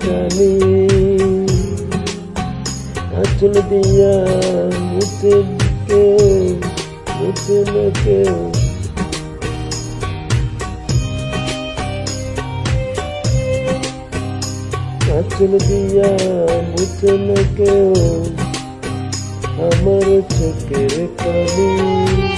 কানে আঁচল দিয়া মুছে কেউ মুছে না কেউ আঁচল দিয়া মুছে না কেউ আমার চোখের কানে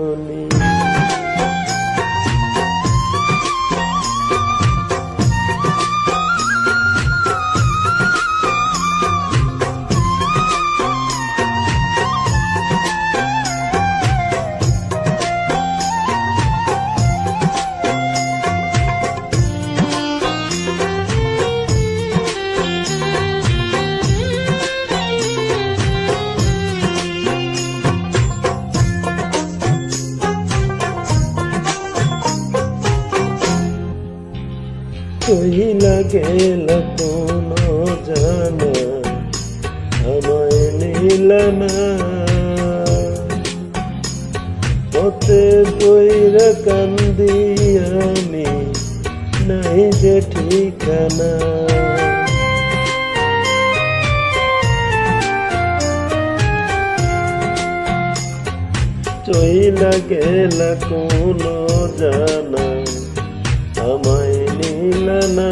কহিলা, গেল কোন জানা, আমায় নিল না। পথে বইরা কান্দি আমি, নাই যে ঠিকানা। চইলা গেল কোন জানা নিল না।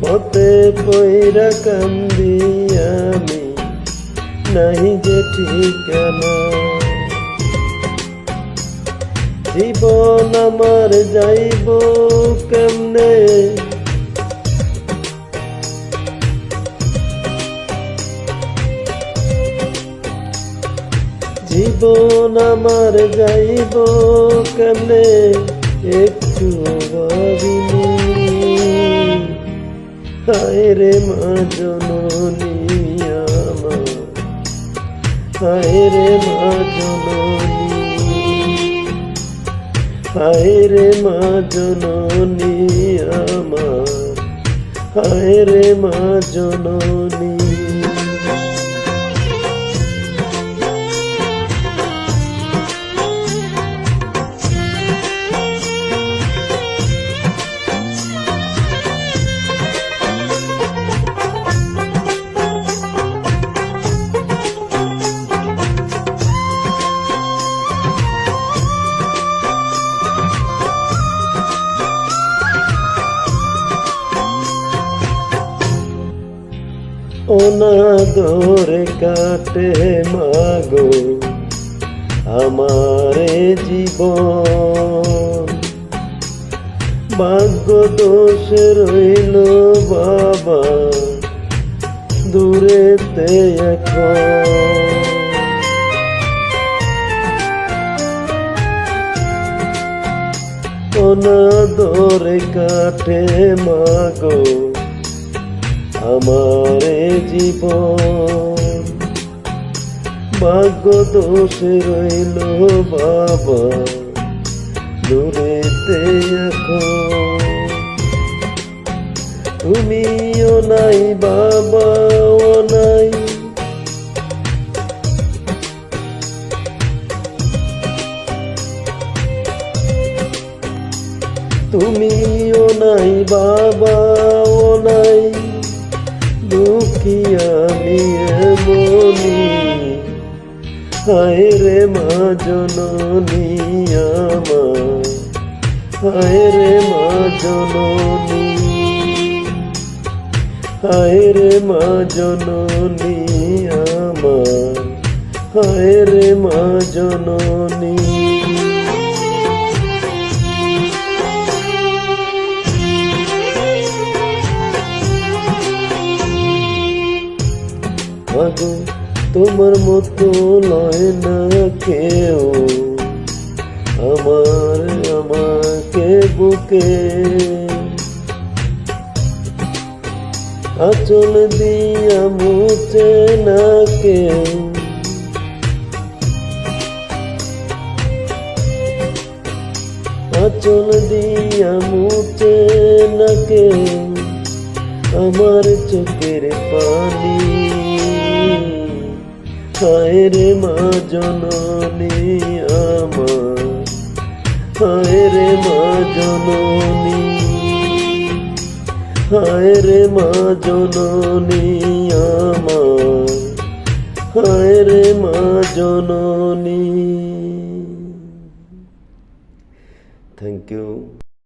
পথে পয়রা কান্দি আমি নাই যে ঠিকানা। জীবন আমার যাইব কেমনে? জীবন আমার যাইব কেমনে? একটু ভাবিনি হায় রে মা জননী আমার মা জননী হায় মা জননী আমার হায় মা জননী অনাদরে কাটে মাগো আমারে জীবন। ভাগ্য দোষ রইল বাবা দূরেতে এখন। অনাদরে কাটে মাগো আমারে জীবন। ভাগ্য দোষ রইল বাবা, দূরেতে এখন। তুমিও নাই, বাবাও নাই। তুমিও নাই, বাবাও নাই। দুঃখী আমি এমনি হায় রে মা জননী হায় রে মা জননী। হায় রে মা জননী আমার। হায় রে মা জননী। মাগো তোমার মতো লয় না কেউ। আমার, আমাকে বুকে। আচল দিয়া মুছে না কেউ। আচল দিয়া মুছে না কেউ। আমার চোখের পানি হায় রে মা জননী আমার হায় মা জননী হায় রে মা জননী আমার মা জননী। Thank you